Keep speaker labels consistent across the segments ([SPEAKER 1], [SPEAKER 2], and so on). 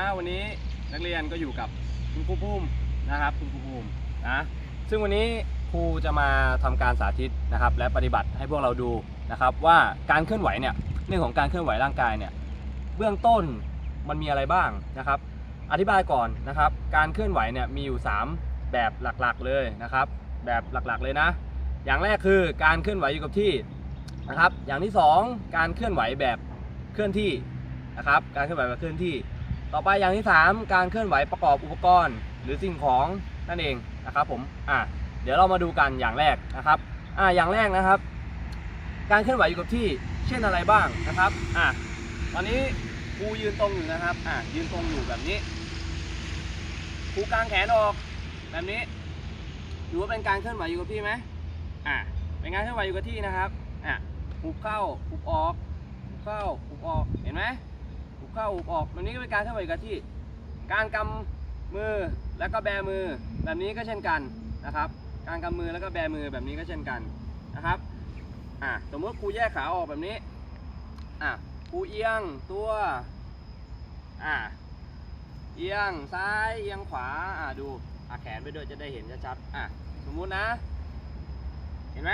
[SPEAKER 1] ะวันนี้นักเรียนก็อยู่กับคุณครูภูมินะครับคุณครูภูมินะซึ่งวันนี้ครูจะมาทำการสาธิตนะครับ และปฏิบัติให้พวกเราดูนะครับว่าการเคลื่อนไหวเนี่ยเรื่องของการเคลื่อนไหวร่างกายเนี่ยเบื้องต้นมันมีอะไรบ้างนะครับ อธิบายก่อนนะครับ การเคลื่อนไหวเนี่ยมีอยู่ 3 แบบหลักๆเลยนะครับ แบบหลักๆเลยนะ อย่างแรกคือการเคลื่อนไหวอยู่กับที่นะครับ อย่างที่ 2 การเคลื่อนไหวแบบเคลื่อนที่นะครับ การเคลื่อนไหวแบบเคลื่อนที่ ต่อไปอย่างที่ 3 การเคลื่อนไหวประกอบอุปกรณ์ หรือสิ่งของนั่นเองนะครับผมอะเดี๋ยวเรามาดูกันอย่างแรกนะครับอะอย่างแรกนะครับ การเคลื่อนไหวอยู่กับที่เช่นอะไรบ้างนะครับอะตอนนี้ครูยืนตรงอยู่นะครับอะยืนตรงอยู่แบบนี้ครูกางแขนออกแบบนี้ถือว่าเป็นการเคลื่อนไหวอยู่กับที่ไหมอะเป็นการเคลื่อนไหวอยู่กับที่นะครับอะหุบเข้าหุบออกหุบเข้าหุบออกเห็นไหม เข้าหุบออกแบบนี้ก็เป็นการเคลื่อนไหวกับที่ การกำมือแล้วก็แบมือแบบนี้ก็เช่นกันนะครับ การกำมือแล้วก็แบมือแบบนี้ก็เช่นกันนะครับอะสมมติครูแยกขาออกแบบนี้อะครูเอียงตัวอะเอียงซ้ายเอียงขวาอะดูอะแขนไปด้วยจะได้เห็นชัดๆอะสมมุตินะ เห็นไหม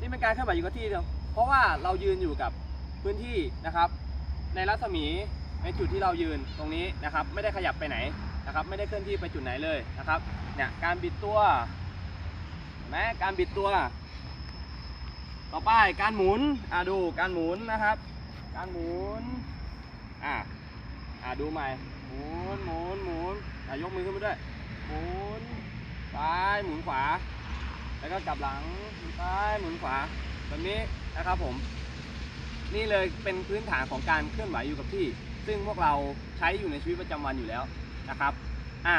[SPEAKER 1] นี่เป็นการเคลื่อนไหวอยู่กับที่เดียวเพราะว่าเรายืนอยู่กับพื้นที่นะครับ ในรัศมีในจุดที่เรายืนตรงนี้นะครับ ไม่ได้ขยับไปไหนนะครับ ไม่ได้เคลื่อนที่ไปจุดไหนเลยนะครับเนี่ยการบิดตัวนไหมการบิดตัว ต่อไปการหมุนอ่าดูการหมุนนะครับ การหมุนอ่าอ่าดูใหม่หมุนหมุนหมุนอ่ายกมือขึ้นมาด้วยหมุนซ้ายหมุนขวา แล้วก็กลับหลังหมุนซ้ายหมุนขวาแบบนี้นะครับผม นี่เลยเป็นพื้นฐานของการเคลื่อนไหวอยู่กับที่ ซึ่งพวกเราใช้อยู่ในชีวิตประจำวันอยู่แล้วนะครับอะ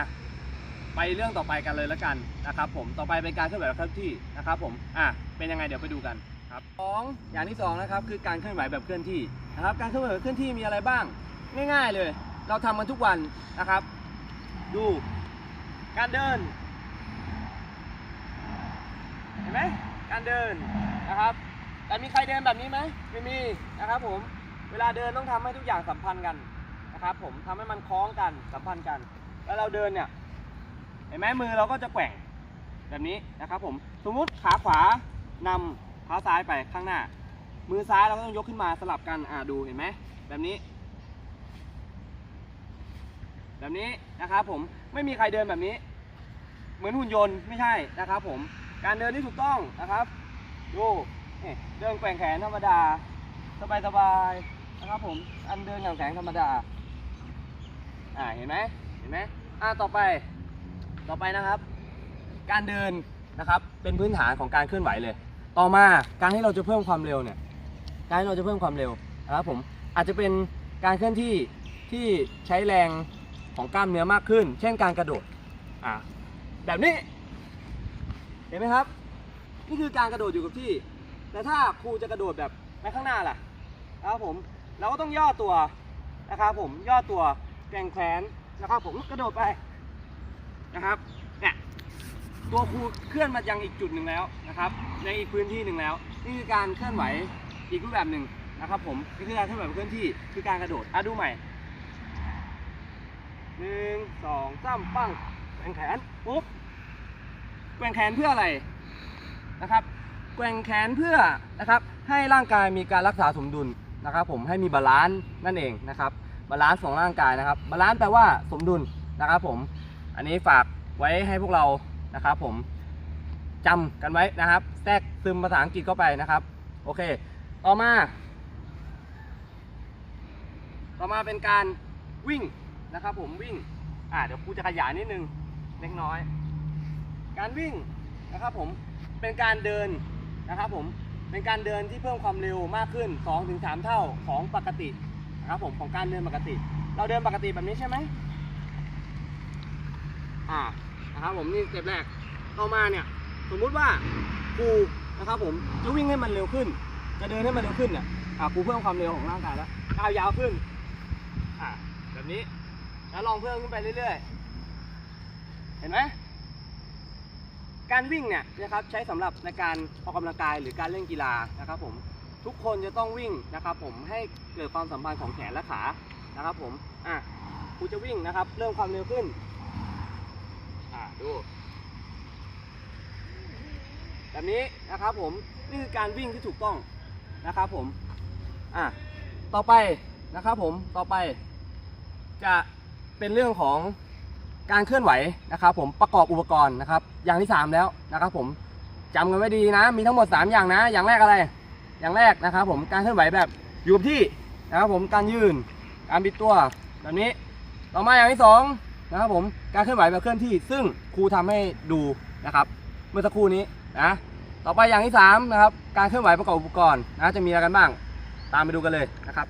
[SPEAKER 1] ไปเรื่องต่อไปกันเลยแล้วกันนะครับผมต่อไปเป็นการเคลื่อนไหวแบบเคลื่อนที่นะครับผมอะเป็นยังไงเดี๋ยวไปดูกันครับสองอย่างที่สองนะครับคือการเคลื่อนไหวแบบเคลื่อนที่นะครับการเคลื่อนไหวแบบเคลื่อนที่มีอะไรบ้าง ง่ายๆเลย เราทำมันทุกวันนะครับ ดูการเดิน เห็นไหมการเดินนะครับ แต่มีใครเดินแบบนี้ไหมไม่มีนะครับผม เวลาเดินต้องทำให้ทุกอย่างสัมพันธ์กันนะครับผมทำให้มันคล้องกันสัมพันธ์กัน แล้วเราเดินเนี่ยเห็นไหมมือเราก็จะแกว่งแบบนี้นะครับผม สมมุติขาขวานำเท้าซ้ายไปข้างหน้า มือซ้ายเราก็ต้องยกขึ้นมาสลับกัน อ่าดูเห็นไหมแบบนี้ แบบนี้นะครับผม ไม่มีใครเดินแบบนี้ เหมือนหุ่นยนต์ไม่ใช่นะครับผม การเดินที่ถูกต้องนะครับ ดู นี่เดินแกว่งแขนธรรมดา สบายๆนะครับผม อันเดินแกว่งแขนธรรมดา อ่า เห็นไหมเห็นไหมอ่าต่อไป ต่อไปนะครับ การเดินนะครับ เป็นพื้นฐานของการเคลื่อนไหวเลย ต่อมา การที่เราจะเพิ่มความเร็วเนี่ย การที่เราจะเพิ่มความเร็วนะครับผม อาจจะเป็นการเคลื่อนที่ที่ใช้แรงของกล้ามเนื้อมากขึ้น เช่นการกระโดด อ่าแบบนี้ เห็นไหมครับ นี่คือการกระโดดอยู่กับที่ แต่ถ้าครูจะกระโดดแบบไปข้างหน้าล่ะนะครับผมเราก็ต้องย่อตัวนะครับผมย่อตัวแกงแขนนะครับผมกระโดดไปนะครับเนี่ยตัวครูเคลื่อนมายังอีกจุดหนึ่งแล้วนะครับ ในอีกพื้นที่หนึ่งแล้ว นี่คือการเคลื่อนไหวอีกรูปแบบหนึ่งนะครับ ผมนี่คือการเคลื่อนไหวเคลื่อนที่คือการกระโดดอะดูใหม่หนึ่งสองสามปั้งแกงแขนปุ๊บแกงแขนเพื่ออะไรนะครับ แกว่งแขนเพื่อนะครับให้ร่างกายมีการรักษาสมดุลนะครับผมให้มีบาลานซ์นั่นเองนะครับบาลานซ์ของร่างกายนะครับบาลานซ์แปลว่าสมดุลนะครับผมอันนี้ฝากไว้ให้พวกเรานะครับผมจำกันไว้นะครับ แทรกซึมภาษาอังกฤษเข้าไปนะครับ โอเค ต่อมา ต่อมาเป็นการวิ่งนะครับผมวิ่งอ่าเดี๋ยวครูจะขยายนิดนึงเล็กน้อย การวิ่งนะครับผมเป็นการเดิน นะครับผมเป็นการเดินที่เพิ่มความเร็วมากขึ้น 2-3 เท่าของปกตินะครับผมของการเดินปกติ เราเดินปกติแบบนี้ใช่ไหมอ่านะครับผมนี่สเต็ปแรกต่อมาเนี่ยสมมุติว่าครูนะครับผมจะวิ่งให้มันเร็วขึ้น จะเดินให้มันเร็วขึ้นเนี่ยอ่าครูเพิ่มความเร็วของร่างกายแล้วก้าวยาวขึ้นอ่าแบบนี้แล้วลองเพิ่มขึ้นไปเรื่อยๆ เห็นไหม การวิ่งเนี่ยนะครับใช้สำหรับในการออกกำลังกายหรือการเล่นกีฬานะครับผมทุกคนจะต้องวิ่งนะครับผมให้เกิดความสัมพันธ์ของแขนและขานะครับผมอะครูจะวิ่งนะครับ เริ่มความเร็วขึ้นอ่าดูแบบนี้นะครับผมนี่คือการวิ่งที่ถูกต้องนะครับผมอะต่อไปนะครับผมต่อไปจะเป็นเรื่องของ การเคลื่อนไหวนะครับ ผมประกอบอุปกรณ์นะครับ อย่างที่ 3 แล้วนะครับ ผมจำกันไว้ดีนะ มีทั้งหมด 3 อย่างนะ อย่างแรกอะไร อย่างแรกนะครับ ผมการเคลื่อนไหวแบบอยู่กับที่นะครับผมการยืนการบิดตัวแบบนี้ ต่อมาอย่างที่สองนะครับผมการเคลื่อนไหวแบบเคลื่อนที่ ซึ่งครูทำให้ดูนะครับ เมื่อสักครู่นี้นะต่อไปอย่างที่สามนะครับการเคลื่อนไหวประกอบอุปกรณ์นะจะมีอะไรกันบ้าง ตามไปดูกันเลยนะครับ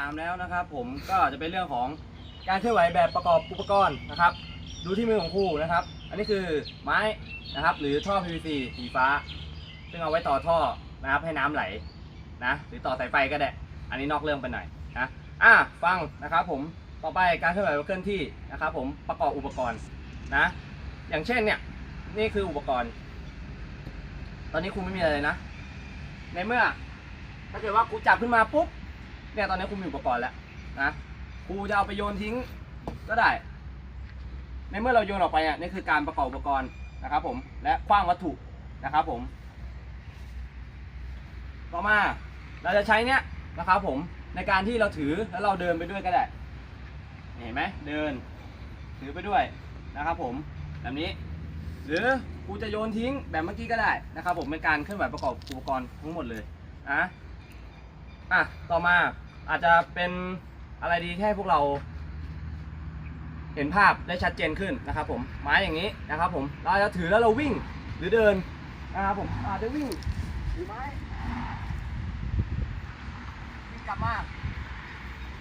[SPEAKER 1] ตามแล้วนะครับ ผมก็จะเป็นเรื่องของ การเคลื่อนไหวแบบประกอบอุปกรณ์นะครับ ดูที่มือของครูนะครับ อันนี้คือไม้นะครับ หรือท่อ PVC สีฟ้า ซึ่งเอาไว้ต่อท่อนะครับให้น้ำไหลนะหรือต่อสายไฟก็ได้ อันนี้นอกเรื่องไปหน่อยนะอะฟังนะครับผมต่อไปการเคลื่อนไหวเคลื่อนที่นะครับ ผมประกอบอุปกรณ์นะ อย่างเช่นเนี่ยนี่คืออุปกรณ์ ตอนนี้ครูไม่มีอะไรเลยนะ ในเมื่อ ถ้าเกิดว่าครูจับขึ้นมาปุ๊บเนี่ยตอนนี้ครูมีอุปกรณ์แล้วนะ ครูจะเอาไปโยนทิ้งก็ได้ ในเมื่อเราโยนออกไปอะนี่คือการประกอบอุปกรณ์นะครับ ผม และคว้างวัตถุนะครับ ผม ต่อมาเราจะใช้เนี้ยนะครับผมในการที่เราถือแล้วเราเดินไปด้วยก็ได้ เห็นไหมเดิน ถือไปด้วยนะครับ ผมแบบนี้ หรือกูจะโยนทิ้งแบบเมื่อกี้ก็ได้นะครับ ผมเป็นการเคลื่อนไหวประกอบอุปกรณ์ทั้งหมดเลยอะอะต่อมาอาจจะเป็น อะไรดีที่ให้พวกเราเห็นภาพได้ชัดเจนขึ้นนะครับผมไม้อย่างนี้นะครับผมเราจะถือแล้วเราวิ่งหรือเดินนะครับผมอาจจะวิ่งถือไม้วิ่งกลับมา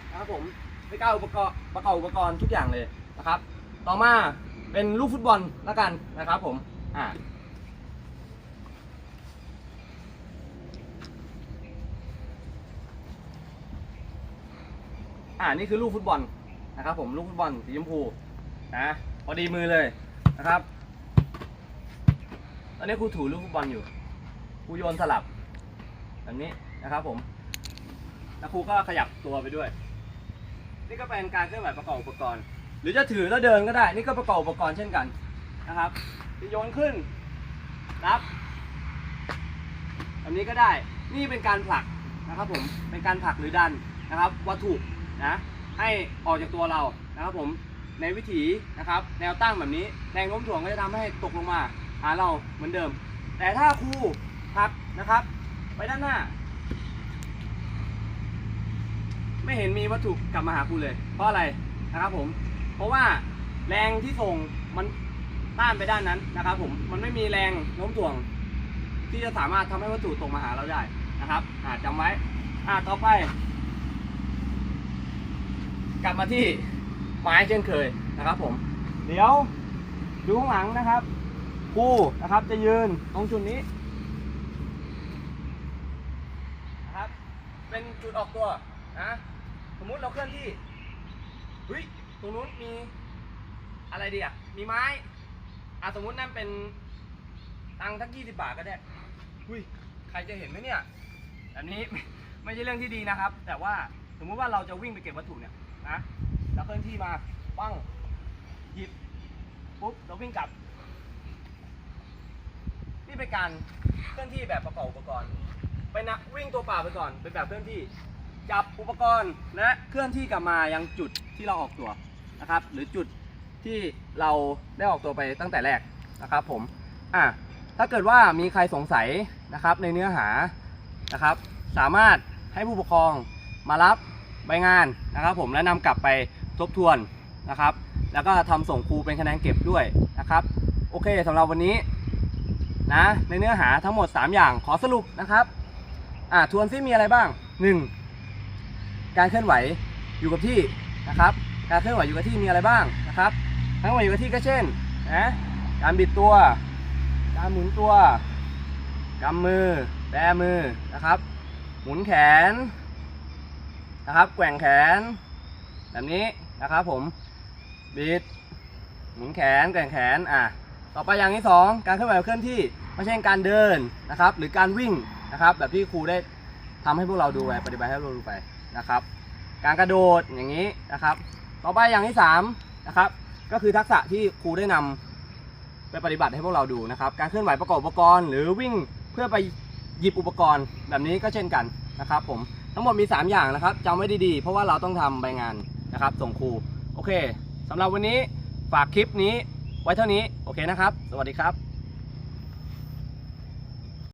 [SPEAKER 1] นะครับผมไม่กล้าอุปกรณ์ประกอบอุปกรณ์ทุกอย่างเลยนะครับ ต่อมาเป็นลูกฟุตบอลล้วกันนะครับผมอ่า อ่านี่คือลูกฟุตบอลนะครับ ผมลูกฟุตบอลสีชมพูนะพอดีมือเลยนะครับตอนนี้ครูถูลูกฟุตบอลอยู่ครูโยนสลับแบบนี้นะครับ ผมแล้วครูก็ขยับตัวไปด้วย นี่ก็เป็นการเคลื่อนไหวประกอบอุปกรณ์ หรือจะถือแล้วเดินก็ได้ นี่ก็ประกอบอุปกรณ์เช่นกันนะครับจะโยนขึ้นรับแบบนี้ก็ได้ นี่เป็นการผลักนะครับผม เป็นการผลักหรือดันนะครับ วัตถุ นะให้ออกจากตัวเรานะครับผมในวิถีนะครับ แนวตั้งแบบนี้แรงโน้มถ่วงก็จะทำให้ตกลงมาหาเราเหมือนเดิม แต่ถ้าครูผลักนะครับ ไปด้านหน้า ไม่เห็นมีวัตถุกลับมาหาคุณเลย เพราะอะไรนะครับผม เพราะว่าแรงที่ส่งมันต้านไปด้านนั้นนะครับ ผมมันไม่มีแรงโน้มถ่วง ที่จะสามารถทำให้วัตถุตกมาหาเราได้นะครับอาจำไว้อ่าต่อไป ลับมาที่ไม้เช่นเคยนะครับผม เดี๋ยวดูข้างหลังนะครับครูนะครับจะยืนตรงจุดนี้นะครับเป็นจุดออกตัวนะสมมุติเราเคลื่อนที่เฮ้ยตรงนู้นมีอะไรดีอะมีไม้อะสมมุตินั่นเป็นตังค์สักยี่สิบาทก็ได้หุ้ยใครจะเห็นไหมเนี่ยอันนี้ไม่ใช่เรื่องที่ดีนะครับ แต่ว่าสมมุติว่าเราจะวิ่งไปเก็บวัตถุเนี่ย นะเราเคลื่อนที่มาปั้งหยิบปุ๊บเราวิ่งกลับ นี่เป็นการเคลื่อนที่แบบประกอบอุปกรณ์ไปนะวิ่งตัวเปล่าไปก่อนเป็นแบบเคลื่อนที่จับอุปกรณ์และเคลื่อนที่กลับมายังจุดที่เราออกตัวนะครับ หรือจุดที่เราได้ออกตัวไปตั้งแต่แรกนะครับ ผมอะถ้าเกิดว่ามีใครสงสัยนะครับในเนื้อหานะครับ สามารถให้ผู้ปกครองมารับ ใบงานนะครับ ผมและนำกลับไปทบทวนนะครับ แล้วก็ทำส่งครูเป็นคะแนนเก็บด้วยนะครับ โอเคสำหรับวันนี้นะในเนื้อหาทั้งหมด 3 อย่างขอสรุปนะครับอ่าทวนซิมีอะไรบ้าง 1. การเคลื่อนไหวอยู่กับที่นะครับ การเคลื่อนไหวอยู่กับที่มีอะไรบ้างนะครับการเคลื่อนไหวอยู่กับที่ก็เช่นนะการบิดตัว การหมุนตัวกำมือแบมือนะครับ หมุนแขน นะครับแกว่งแขน แบบนี้นะครับผมบิดหมุนแขนแกว่งแขนอะต่อไปอย่างที่สองการเคลื่อนไหวเคลื่อนที่ไม่ใช่การเดินนะครับ หรือการวิ่งนะครับ แบบที่ครูได้ทำให้พวกเราดูไปปฏิบัติให้เราดูไปนะครับ การกระโดดอย่างนี้นะครับ ต่อไปอย่างที่สามนะครับก็คือทักษะที่ครูได้นำไปปฏิบัติให้พวกเราดูนะครับ การเคลื่อนไหวประกอบอุปกรณ์ หรือวิ่งเพื่อไปหยิบอุปกรณ์แบบนี้ก็เช่นกันนะครับผม ทั้งหมดมี 3 อย่างนะครับจำไว้ดีๆ เพราะว่าเราต้องทำใบงานนะครับ ส่งครู โอเคสำหรับวันนี้ฝากคลิปนี้ไว้เท่านี้ โอเคนะครับ สวัสดีครับ